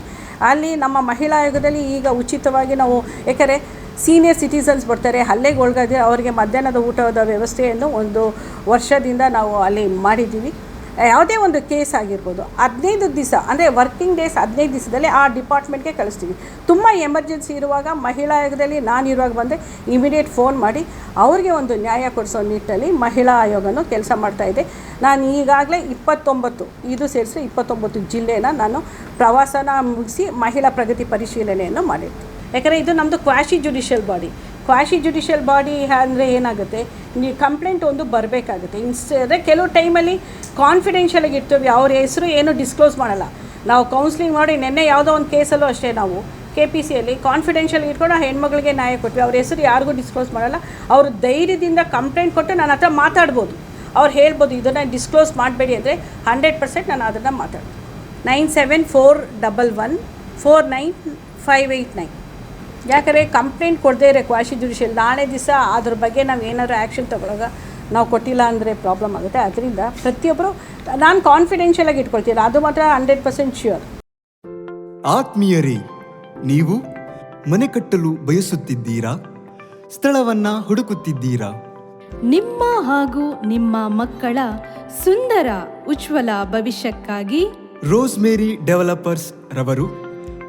ಅಲ್ಲಿ ನಮ್ಮ ಮಹಿಳಾ ಆಯೋಗದಲ್ಲಿ ಈಗ ಉಚಿತವಾಗಿ ನಾವು ಯಾಕಂದರೆ ಸೀನಿಯರ್ ಸಿಟಿಸನ್ಸ್ ಬರ್ತಾರೆ, ಹಲ್ಲೆಗೆ ಒಳಗಾದ್ರೆ ಅವರಿಗೆ ಮಧ್ಯಾಹ್ನದ ಊಟದ ವ್ಯವಸ್ಥೆಯನ್ನು ಒಂದು ವರ್ಷದಿಂದ ನಾವು ಅಲ್ಲಿ ಮಾಡಿದ್ದೀವಿ. ಯಾವುದೇ ಒಂದು ಕೇಸ್ ಆಗಿರ್ಬೋದು, ಹದಿನೈದು ದಿವಸ, ಅಂದರೆ ವರ್ಕಿಂಗ್ ಡೇಸ್ ಹದಿನೈದು ದಿವಸದಲ್ಲಿ ಆ ಡಿಪಾರ್ಟ್ಮೆಂಟ್ಗೆ ಕಳಿಸ್ತೀವಿ. ತುಂಬ ಎಮರ್ಜೆನ್ಸಿ ಇರುವಾಗ ಮಹಿಳಾ ಆಯೋಗದಲ್ಲಿ ನಾನು ಇರುವಾಗ ಬಂದರೆ ಇಮಿಡಿಯೇಟ್ ಫೋನ್ ಮಾಡಿ ಅವ್ರಿಗೆ ಒಂದು ನ್ಯಾಯ ಕೊಡಿಸೋ ನಿಟ್ಟಲ್ಲಿ ಮಹಿಳಾ ಆಯೋಗನೂ ಕೆಲಸ ಮಾಡ್ತಾ ಇದೆ. ನಾನು ಈಗಾಗಲೇ ಇಪ್ಪತ್ತೊಂಬತ್ತು, ಇದು ಸೇರಿಸಿ ಇಪ್ಪತ್ತೊಂಬತ್ತು ಜಿಲ್ಲೆನ ನಾನು ಪ್ರವಾಸನ ಮುಗಿಸಿ ಮಹಿಳಾ ಪ್ರಗತಿ ಪರಿಶೀಲನೆಯನ್ನು ಮಾಡಿರ್ತೀನಿ ಯಾಕಂದರೆ ಇದು ನಮ್ಮದು quasi judicial body quasi judicial body ಅಂದರೆ ಏನಾಗುತ್ತೆ? ನೀವು ಕಂಪ್ಲೇಂಟ್ ಒಂದು ಬರಬೇಕಾಗುತ್ತೆ. ಇನ್ಸ್ ಅಂದರೆ ಕೆಲವು ಟೈಮಲ್ಲಿ ಕಾನ್ಫಿಡೆನ್ಷಿಯಲಾಗಿ ಇರ್ತೀವಿ, ಅವ್ರ ಹೆಸರು ಏನು ಡಿಸ್ಕ್ಲೋಸ್ ಮಾಡಲ್ಲ. ನಾವು ಕೌನ್ಸಿಲಿಂಗ್ ಮಾಡಿ ನಿನ್ನೆ ಯಾವುದೋ ಒಂದು ಕೇಸಲ್ಲೂ ಅಷ್ಟೇ ನಾವು ಕೆ ಪಿ ಸಿಯಲ್ಲಿ ಕಾನ್ಫಿಡೆನ್ಷಿಯಲ್ ಇಟ್ಕೊಂಡು ಆ ಹೆಣ್ಮಗಳಿಗೆ ನ್ಯಾಯ ಕೊಟ್ವಿ. ಅವ್ರ ಹೆಸರು ಯಾರಿಗೂ ಡಿಸ್ಕ್ಲೋಸ್ ಮಾಡಲ್ಲ. ಅವರು ಧೈರ್ಯದಿಂದ ಕಂಪ್ಲೇಂಟ್ ಕೊಟ್ಟು ನಾನು ಹತ್ರ ಮಾತಾಡ್ಬೋದು. ಅವ್ರು ಹೇಳ್ಬೋದು, ಇದನ್ನು ಡಿಸ್ಕ್ಲೋಸ್ ಮಾಡಬೇಡಿ ಅಂದರೆ ಹಂಡ್ರೆಡ್ ಪರ್ಸೆಂಟ್ ನಾನು ಅದನ್ನು ಮಾತಾಡ್ತೀನಿ. Nine seven four double one four nine five eight nine ಯಾಕಂದರೆ ಕಂಪ್ಲೇಂಟ್ ಕೊಡದೇ ಇರೋ ಕ್ವಾಶಿ ಜುಡಿಷಿಯಲ್ ನಾಳೆ ದಿವಸ ಅದ್ರ ಬಗ್ಗೆ ನಾವು ಏನಾದರೂ ಆ್ಯಕ್ಷನ್ ತಗೊಳ್ಳೋವಾಗ ನಾವು ಕೊಟ್ಟಿಲ್ಲ ಅಂದರೆ ಪ್ರಾಬ್ಲಮ್ ಆಗುತ್ತೆ. ಅದರಿಂದ ಪ್ರತಿಯೊಬ್ಬರು ನಾನು ಕಾನ್ಫಿಡೆನ್ಷಿಯಲ್ ಆಗಿ ಇಟ್ಕೊಳ್ತೀನಿ ಅದು ಮಾತ್ರ ಹಂಡ್ರೆಡ್ ಪರ್ಸೆಂಟ್ ಶ್ಯೂರ್ ಆತ್ಮೀಯರೇ ನೀವು ಮನೆ ಕಟ್ಟಲು ಬಯಸುತ್ತಿದ್ದೀರಾ? ಸ್ಥಳವನ್ನ ಹುಡುಕುತ್ತಿದ್ದೀರಾ? ನಿಮ್ಮ ಹಾಗೂ ನಿಮ್ಮ ಮಕ್ಕಳ ಸುಂದರ ಉಜ್ವಲ ಭವಿಷ್ಯಕ್ಕಾಗಿ ರೋಸ್ಮೇರಿ ಡೆವಲಪರ್ಸ್ ರವರು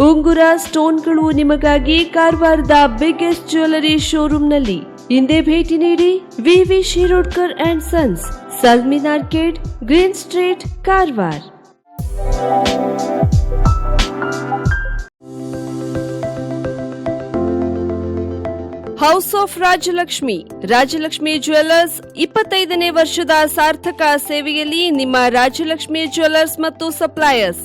ಉಂಗುರ, ಸ್ಟೋನ್ಗಳು ನಿಮಗಾಗಿ ಕಾರವಾರದ ಬಿಗ್ಗೆಸ್ಟ್ ಜ್ಯುವೆಲರಿ ಶೋರೂಮ್ನಲ್ಲಿ ಹಿಂದೆ ಭೇಟಿ ನೀಡಿ VV Shirodkar and sons Salmin arcade green street Karwar house of Rajalakshmi Rajalakshmi jewellers ಇಪ್ಪತ್ತೈದನೇ ವರ್ಷದ ಸಾರ್ಥಕ ಸೇವೆಯಲ್ಲಿ ನಿಮ್ಮ ರಾಜಲಕ್ಷ್ಮಿ ಜ್ಯುವೆಲ್ಲರ್ಸ್ ಮತ್ತು ಸಪ್ಲೈಯರ್ಸ್